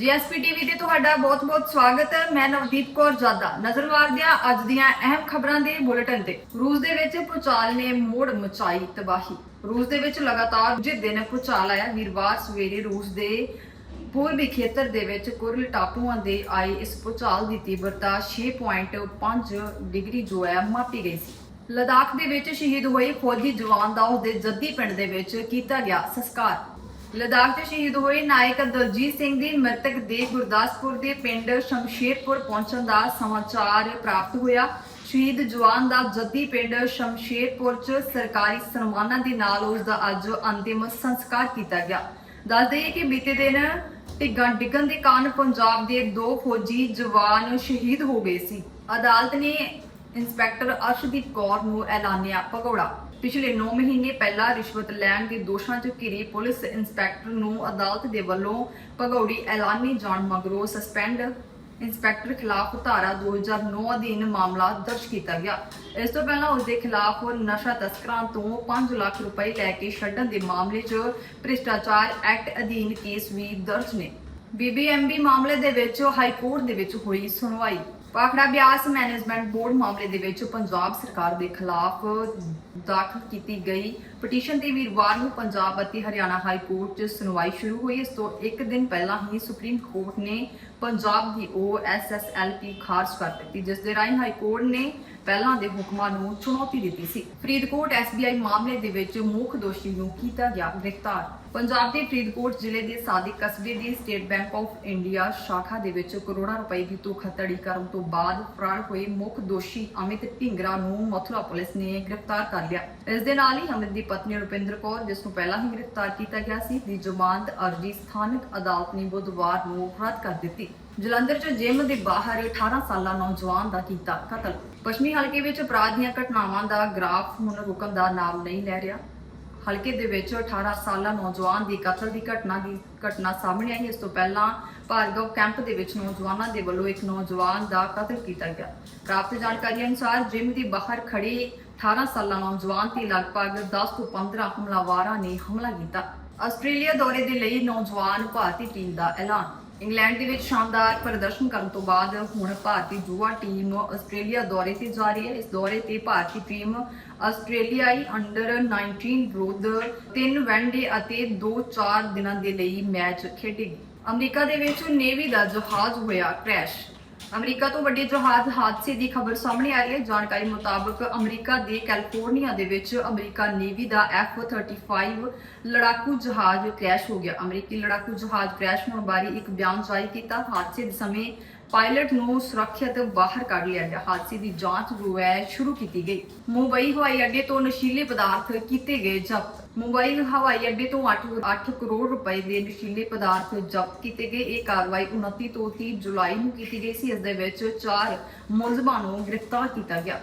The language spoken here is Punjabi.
ਜੀਐਸਪੀ ਟੀਵੀ ਤੇ ਤੁਹਾਡਾ ਬਹੁਤ-ਬਹੁਤ ਸਵਾਗਤ ਹੈ। ਮੈਂ ਨਵਦੀਪ ਕੌਰ ਜਾਦਾ। ਨਜ਼ਰ ਮਾਰਦੇ ਅੱਜ ਦੀਆਂ ਅਹਿਮ ਖਬਰਾਂ ਦੇ ਬੁਲੇਟਿਨ ਤੇ। ਰੂਸ ਦੇ ਵਿੱਚ ਭੂਚਾਲ ਨੇ ਮੋੜ ਮਚਾਈ ਤਬਾਹੀ। ਰੂਸ ਦੇ ਵਿੱਚ ਲਗਾਤਾਰ ਦੂਜੇ ਦਿਨ ਭੂਚਾਲ ਆਇਆ। ਵੀਰਵਾਰ ਸਵੇਰੇ ਰੂਸ ਦੇ ਪੂਰਬੀ ਖੇਤਰ ਦੇ ਵਿੱਚ ਕੁਰਲ ਟਾਪੂਆਂ ਦੇ ਆਈ ਇਸ ਭੂਚਾਲ ਦੀ ਤੀਬਰਤਾ 6.5 ਡਿਗਰੀ ਜੋ ਹੈ ਮਾਪੀ ਗਈ ਸੀ। ਲਦਾਖ ਦੇ ਵਿੱਚ ਸ਼ਹੀਦ ਹੋਏ ਫੌਜੀ ਜਵਾਨ ਦਾ ਉਸਦੇ ਜੱਦੀ ਪਿੰਡ ਦੇ ਵਿੱਚ ਕੀਤਾ ਗਿਆ ਸੰਸਕਾਰ। ਲਦਾਖ 'ਚ ਸ਼ਹੀਦ ਹੋਏ ਨਾਇਕ ਦਲਜੀਤ ਸਿੰਘ ਦੀ ਮ੍ਰਿਤਕ ਦੇਹ ਗੁਰਦਾਸਪੁਰ ਦੇ ਪਿੰਡ ਸ਼ਮਸ਼ੇਰਪੁਰ ਪਹੁੰਚਣ ਦਾ ਸਮਾਚਾਰ ਪ੍ਰਾਪਤ ਹੋਇਆ। ਸ਼ਹੀਦ ਜਵਾਨ ਦਾ ਜੱਦੀ ਪਿੰਡ ਸ਼ਮਸ਼ੇਰਪੁਰ 'ਚ ਸਰਕਾਰੀ ਸਨਮਾਨਾਂ ਦੇ ਨਾਲ ਉਸ ਦਾ ਅੱਜ ਅੰਤਿਮ ਸੰਸਕਾਰ ਕੀਤਾ ਗਿਆ। ਦੱਸ ਦਈਏ ਕਿ ਬੀਤੇ ਦਿਨ ਟਿੱਗਾਂ ਡਿੱਗਣ ਦੇ ਕਾਰਨ ਪੰਜਾਬ ਦੇ ਦੋ ਫੌਜੀ ਜਵਾਨ ਸ਼ਹੀਦ ਹੋ ਗਏ ਸੀ। ਅਦਾਲਤ ਨੇ ਇੰਸਪੈਕਟਰ ਅਰਸ਼ਦੀਪ ਕੌਰ ਨੂੰ ਐਲਾਨਿਆ ਭਗੌੜਾ। ਪਿਛਲੇ 9 ਮਹੀਨੇ ਪਹਿਲਾਂ ਰਿਸ਼ਵਤ ਲੈਣ ਦੇ ਦੋਸ਼ਾਂ 'ਚ ਘਿਰੀ ਪੁਲਿਸ ਇੰਸਪੈਕਟਰ ਨੂੰ ਅਦਾਲਤ ਦੇ ਵੱਲੋਂ ਭਗੌੜੀ ਐਲਾਨੀ ਜਾਣ ਮਗਰੋਂ ਸਸਪੈਂਡ ਇੰਸਪੈਕਟਰ ਖਿਲਾਫ ਧਾਰਾ 2009 ਅਧੀਨ ਮਾਮਲਾ ਦਰਜ ਕੀਤਾ ਗਿਆ। ਇਸ ਤੋਂ ਪਹਿਲਾਂ ਉਸ ਦੇ ਖਿਲਾਫ ਨਸ਼ਾ ਤਸਕਰਾਂ ਤੋਂ 5 ਲੱਖ ਰੁਪਏ ਲੈ ਕੇ ਛੱਡਣ ਦੇ ਮਾਮਲੇ 'ਚ ਭ੍ਰਿਸ਼ਟਾਚਾਰ ਐਕਟ ਅਧੀਨ ਕੇਸ ਵੀ ਦਰਜ ਨੇ। ਬੀਬੀਐਮਬੀ ਮਾਮਲੇ ਦੇ ਵਿੱਚ ਹਾਈ ਕੋਰਟ ਦੇ ਵਿੱਚ ਹੋਈ ਸੁਣਵਾਈ। ਪਾਖੜਾ ਬਿਆਸ ਮੈਨੇਜਮੈਂਟ ਬੋਰਡ ਮਾਮਲੇ ਦੇ ਵਿੱਚ ਪੰਜਾਬ ਸਰਕਾਰ ਦੇ ਖਿਲਾਫ ਦਾਖਲ ਕੀਤੀ ਗਈ। ਪਟੀਸ਼ਨ ਤੇ ਵੀਰਵਾਰ ਨੂੰ ਪੰਜਾਬ ਅਤੇ ਹਰਿਆਣਾ ਹਾਈ ਕੋਰਟ 'ਚ ਸੁਣਵਾਈ ਸ਼ੁਰੂ ਹੋਈ। ਇਸ ਤੋਂ ਇੱਕ ਦਿਨ ਪਹਿਲਾਂ ਹੀ ਸੁਪਰੀਮ ਕੋਰਟ ਨੇ ਪੰਜਾਬ ਦੀ ਉਹ ਐਸਐਸਐਲਪੀ ਖਾਰਜ ਕਰ ਦਿੱਤੀ, ਜਿਸ ਦੇ ਰਾਹੀਂ ਹਾਈ ਕੋਰਟ ਨੇ ਪਹਿਲਾਂ ਦੇ ਹੁਕਮਾਂ ਨੂੰ ਚੁਣੌਤੀ ਦਿੱਤੀ ਸੀ। ਫਰੀਦਕੋਟ ਐਸਬੀਆਈ ਮਾਮਲੇ ਦੇ ਵਿੱਚ ਮੁੱਖ ਦੋਸ਼ੀ ਨੂੰ ਕੀਤਾ ਗਿਆ ਗ੍ਰਿਫਤਾਰ। ਪੰਜਾਬ ਦੇ ਫਰੀਦਕੋਟ ਜ਼ਿਲ੍ਹੇ ਦੇ ਸਾਦਿਕ ਕਸਬੇ ਦੀ ਸਟੇਟ ਬੈਂਕ ਆਫ ਇੰਡੀਆ ਸ਼ਾਖਾ ਦੇ ਵਿੱਚ ਕਰੋੜਾਂ ਰੁਪਏ ਦੀ ਧੋਖਾਧੜੀ ਕਰਨ ਤੋਂ ਬਾਅਦ ਫਰਾਰ ਹੋਏ ਮੁੱਖ ਦੋਸ਼ੀ ਅਮਿਤ ਢਿੰਗਰਾ ਨੂੰ ਮਥੁਰਾ ਪੁਲਿਸ ਨੇ ਗ੍ਰਿਫਤਾਰ ਕਰ ਲਿਆ। ਇਸ ਦੇ ਨਾਲ ਹੀ ਅਮਿਤ ਦੀ ਪਤਨੀ ਰੁਪਿੰਦਰ ਕੌਰ, ਜਿਸ ਨੂੰ ਪਹਿਲਾਂ ਹੀ ਗ੍ਰਿਫਤਾਰ ਕੀਤਾ ਗਿਆ ਸੀ, ਦੀ ਜ਼ਮਾਨਤ ਅਰਜ਼ੀ ਸਥਾਨਕ ਅਦਾਲਤ ਨੇ ਬੁੱਧਵਾਰ ਨੂੰ ਰੱਦ ਕਰ ਦਿੱਤੀ। ਜਲੰਧਰ 'ਚ ਜਿਮ ਦੇ ਬਾਹਰ 18 ਸਾਲਾ ਨੌਜਵਾਨ ਦਾ ਕੀਤਾ ਕਤਲ। ਪੱਛਮੀ ਹਲਕੇ ਵਿੱਚ ਅਪਰਾਧ ਦੀਆਂ ਘਟਨਾਵਾਂ ਦਾ ਗ੍ਰਾਫ ਹੁਣ ਰੁਕਣ ਦਾ ਨਾਮ ਨਹੀਂ ਲੈ ਰਿਹਾ। ਹਲਕੇ ਦੇ ਵਿੱਚ 18 ਸਾਲਾ ਨੌਜਵਾਨ ਦੀ ਕਤਲ ਦੀ ਘਟਨਾ ਦੀ ਘਟਨਾ ਸਾਹਮਣੇ ਆਈ। ਇਸ ਤੋਂ ਪਹਿਲਾਂ ਭਾਰਗਵ ਕੈਂਪ ਦੇ ਵਿੱਚ ਨੌਜਵਾਨਾਂ ਦੇ ਵੱਲੋਂ ਇੱਕ ਨੌਜਵਾਨ ਦਾ ਕਤਲ ਕੀਤਾ ਗਿਆ। ਪ੍ਰਾਪਤ ਜਾਣਕਾਰੀ ਅਨੁਸਾਰ ਜਿਮ ਦੇ ਬਾਹਰ ਖੜੇ 18 ਸਾਲਾ ਨੌਜਵਾਨ ਤੇ ਲਗਭਗ 10 ਤੋਂ 15 ਹਮਲਾਵਾਰਾਂ ਨੇ ਹਮਲਾ ਕੀਤਾ। ਆਸਟ੍ਰੇਲੀਆ ਦੌਰੇ ਦੇ ਲਈ ਨੌਜਵਾਨ ਭਾਰਤੀ ਟੀਮ ਦਾ ਐਲਾਨ। ਇੰਗਲੈਂਡ ਦੇ ਵਿੱਚ ਸ਼ਾਨਦਾਰ ਪ੍ਰਦਰਸ਼ਨ ਕਰਨ ਤੋਂ ਬਾਅਦ ਹੁਣ ਭਾਰਤੀ ਯੁਵਾ ਟੀਮ ਆਸਟ੍ਰੇਲੀਆ ਦੌਰੇ ਤੇ ਜਾ ਰਹੀ ਹੈ। ਇਸ ਦੌਰੇ ਤੇ ਭਾਰਤੀ ਟੀਮ ਆਸਟ੍ਰੇਲੀਆਈ ਅੰਡਰ 19 ਵਿਰੁੱਧ ਤਿੰਨ ਵਨਡੇ ਅਤੇ 2-4 ਦਿਨਾਂ ਦੇ ਲਈ ਮੈਚ ਖੇਡੇਗੀ। ਅਮਰੀਕਾ ਦੇ ਵਿੱਚ ਨੇਵੀ ਦਾ ਜਹਾਜ਼ ਹੋਇਆ ਕ੍ਰੈਸ਼ ਅਮਰੀਕਾ ਤੋਂ ਵੱਡੇ ਜਹਾਜ਼ ਹਾਦਸੇ ਦੀ ਖਬਰ ਸਾਹਮਣੇ ਆ ਰਹੀ ਹੈ। ਜਾਣਕਾਰੀ ਮੁਤਾਬਕ ਅਮਰੀਕਾ ਦੇ ਕੈਲੀਫੋਰਨੀਆ ਦੇ ਵਿੱਚ ਅਮਰੀਕਾ ਨੇਵੀ ਦਾ F-35 ਲੜਾਕੂ ਜਹਾਜ਼ ਕ੍ਰੈਸ਼ ਹੋ ਗਿਆ। ਅਮਰੀਕੀ ਲੜਾਕੂ ਜਹਾਜ਼ ਕ੍ਰੈਸ਼ ਹੋਣ ਬਾਰੇ ਇੱਕ ਬਿਆਨ ਜਾਰੀ ਕੀਤਾ। ਹਾਦਸੇ ਦੇ ਸਮੇਂ ਪਾਇਲਟ ਨੂੰ ਸੁਰੱਖਿਅਤ ਬਾਹਰ ਕੱਢ ਲਿਆ ਗਿਆ। ਹਾਦਸੇ ਦੀ ਜਾਂਚ ਜੋ ਹੈ, ਸ਼ੁਰੂ ਕੀਤੀ ਗਈ। ਮੁੰਬਈ ਹਵਾਈ ਅੱਡੇ ਤੋਂ ਨਸ਼ੀਲੇ ਪਦਾਰਥ ਕੀਤੇ ਗਏ ਜ਼ਬਤ। ਮੁੰਬਈ, ਹਵਾਈ ਅੱਡੇ ਤੋਂ 8 8 ਕਰੋੜ ਰੁਪਏ ਦੇ ਨਸ਼ੀਲੇ ਪਦਾਰਥ ਜ਼ਬਤ ਕੀਤੇ ਗਏ। ਇਹ ਕਾਰਵਾਈ 29 ਤੋਂ 30 ਜੁਲਾਈ ਨੂੰ ਕੀਤੀ ਗਈ ਸੀ। ਇਸ ਦੇ ਵਿੱਚ ਚਾਰ ਮੁਲਜ਼ਮਾਂ ਨੂੰ ਗ੍ਰਿਫਤਾਰ ਕੀਤਾ ਗਿਆ।